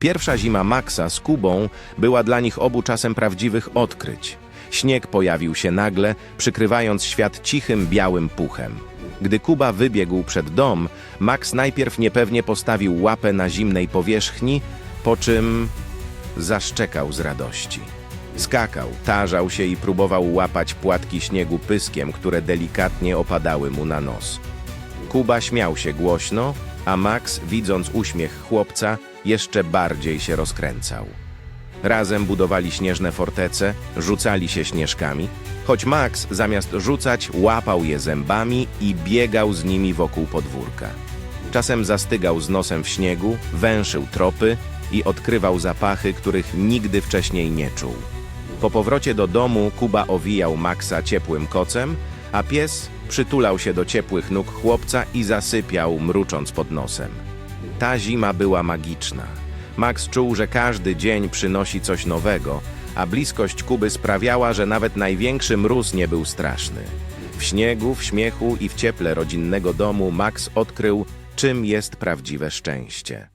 Pierwsza zima Maxa z Kubą była dla nich obu czasem prawdziwych odkryć. Śnieg pojawił się nagle, przykrywając świat cichym, białym puchem. Gdy Kuba wybiegł przed dom, Max najpierw niepewnie postawił łapę na zimnej powierzchni, po czym zaszczekał z radości. Skakał, tarzał się i próbował łapać płatki śniegu pyskiem, które delikatnie opadały mu na nos. Kuba śmiał się głośno, a Max, widząc uśmiech chłopca, jeszcze bardziej się rozkręcał. Razem budowali śnieżne fortece, rzucali się śnieżkami, choć Max zamiast rzucać łapał je zębami i biegał z nimi wokół podwórka. Czasem zastygał z nosem w śniegu, węszył tropy i odkrywał zapachy, których nigdy wcześniej nie czuł. Po powrocie do domu Kuba owijał Maxa ciepłym kocem, a pies przytulał się do ciepłych nóg chłopca i zasypiał, mrucząc pod nosem. Ta zima była magiczna. Max czuł, że każdy dzień przynosi coś nowego, a bliskość Kuby sprawiała, że nawet największy mróz nie był straszny. W śniegu, w śmiechu i w cieple rodzinnego domu Max odkrył, czym jest prawdziwe szczęście.